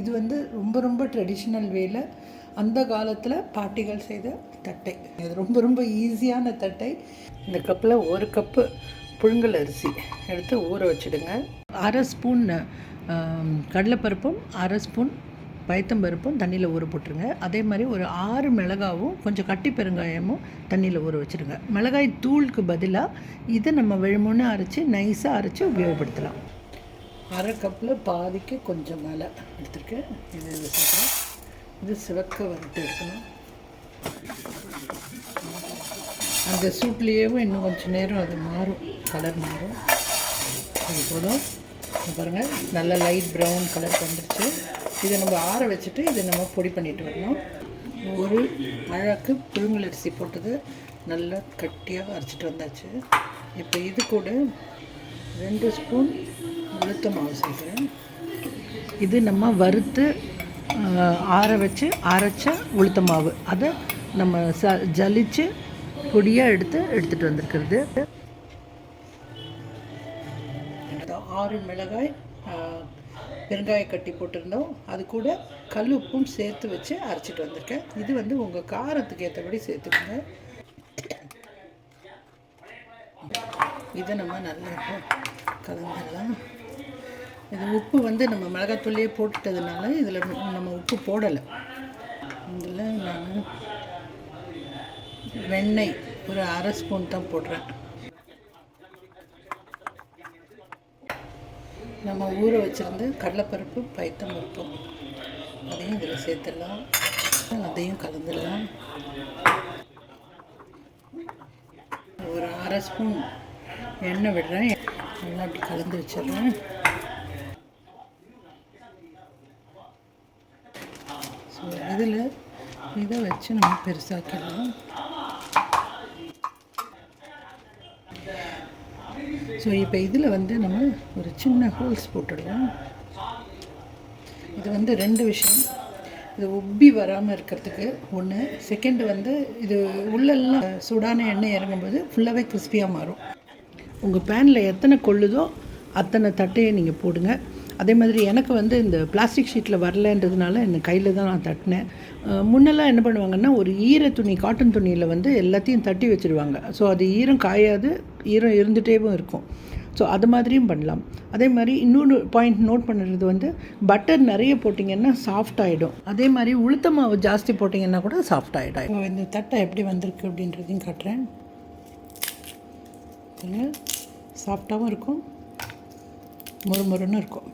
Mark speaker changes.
Speaker 1: இது வந்து ரொம்ப ரொம்ப ட்ரெடிஷ்னல் வேல. அந்த காலத்தில் பாட்டிகள் செய்த தட்டை. இது ரொம்ப ரொம்ப ஈஸியான தட்டை. இந்த கப்பில் ஒரு கப்பு புழுங்கல் அரிசி எடுத்து ஊற வச்சுடுங்க. அரை ஸ்பூன் கடலைப்பருப்பும் அரை ஸ்பூன் பயத்தம்பருப்பும் தண்ணியில் ஊற போட்டுருங்க. அதே மாதிரி ஒரு ஆறு மிளகாவும் கொஞ்சம் கட்டி பெருங்காயமும் தண்ணியில் ஊற வச்சுருங்க மிளகாய் தூளுக்கு பதிலாக இதை நம்ம விழுமுன்னு அரைச்சி நைஸாக அரைச்சி உபயோகப்படுத்தலாம். அரை கப்பில் பாதிக்கு கொஞ்சம் மேலே எடுத்துருக்கேன். இது இது இது சிவக்க வறுத்து எடுக்கணும். அந்த சூட்லேயும் இன்னும் கொஞ்சம் நேரம் அது மாறும் கலர் மாறும். அது போதும். பாருங்கள் நல்ல லைட் ப்ரௌன் கலர் வந்துடுச்சு இதை நம்ம ஆற வச்சுட்டு இதை நம்ம பொடி பண்ணிட்டு வரணும். ஒரு அழகு புழுங்கல் அரிசி போட்டது நல்லா கட்டியாக அரைச்சிட்டு வந்தாச்சு. இப்போ இது கூட ரெண்டு ஸ்பூன் உளுத்த மாவு சேர்க்குறேன் இது நம்ம வறுத்து ஆற வச்சு அரைச்ச உளுத்த மாவு. அதை நம்ம ச ஜலித்து பொடியாக எடுத்து எடுத்துகிட்டு வந்திருக்கிறது. ஆறு மிளகாய் ஆஹ், பெருங்காய கட்டி போட்டிருந்தோம். அது கூட கல் உப்பும் சேர்த்து வச்சு அரைச்சிட்டு வந்திருக்கேன். இது வந்து உங்கள் காரத்துக்கு ஏற்றபடி சேர்த்துக்கோங்க. இதை நம்ம நல்லா கலந்துடலாம். இது உப்பு வந்து நம்ம மிளகாத்தூள்லேயே போட்டுட்டதுனால இதில் நம்ம உப்பு போடலை. இதில் நான் வெண்ணெய் ஒரு அரை ஸ்பூன் தான் போடுறேன். நம்ம ஊற வச்சுருந்து கடலைப்பருப்பு பைத்தம்பருப்பு அதையும் இதில் சேர்த்துடலாம். அதையும் கலந்துடலாம். ஒரு அரை ஸ்பூன் எண்ணெய் விடுறேன். நல்லா அப்படி கலந்து வச்சிடுறேன். இதில் இதை வச்சு நம்ம பெருசாக்கிடலாம். ஸோ இப்போ இதில் வந்து நம்ம ஒரு சின்ன ஹோல்ஸ் போட்டுடுவோம் இது வந்து ரெண்டு விஷயம். இது உப்பி வராமல் இருக்கிறதுக்கு ஒன்று செகண்ட் வந்து இது உள்ளெல்லாம் சூடான எண்ணெய் இறங்கும்போது ஃபுல்லாகவே கிறிஸ்பியாக மாறும். உங்கள் பேனில் எத்தனை கொள்ளுதோ அத்தனை தட்டையை நீங்கள் போடுங்க. அதே மாதிரி எனக்கு வந்து இந்த பிளாஸ்டிக் ஷீட்டில் வரலன்றதுனால என் கையில் தான் நான் தட்டினேன். முன்னெல்லாம் என்ன பண்ணுவாங்கன்னா ஒரு ஈர துணி காட்டன் துணியில் வந்து எல்லாத்தையும் தட்டி வச்சுருவாங்க. ஸோ அது ஈரம் காயாது ஈரம் இருந்துகிட்டேவும் இருக்கும். ஸோ அது மாதிரியும் பண்ணலாம். அதே மாதிரி இன்னொன்று பாயிண்ட் நோட் பண்ணுறது வந்து பட்டர் நிறைய போட்டிங்கன்னா சாஃப்ட் ஆகிடும் அதே மாதிரி உளுத்த மாவு ஜாஸ்தி போட்டிங்கன்னா கூட சாஃப்ட் ஆகிடும் இந்த தட்டை எப்படி வந்திருக்கு அப்படின்றதையும் காட்டுறேன். சாஃப்டாகவும் இருக்கும். மொறு மொறுன்னு இருக்கும்.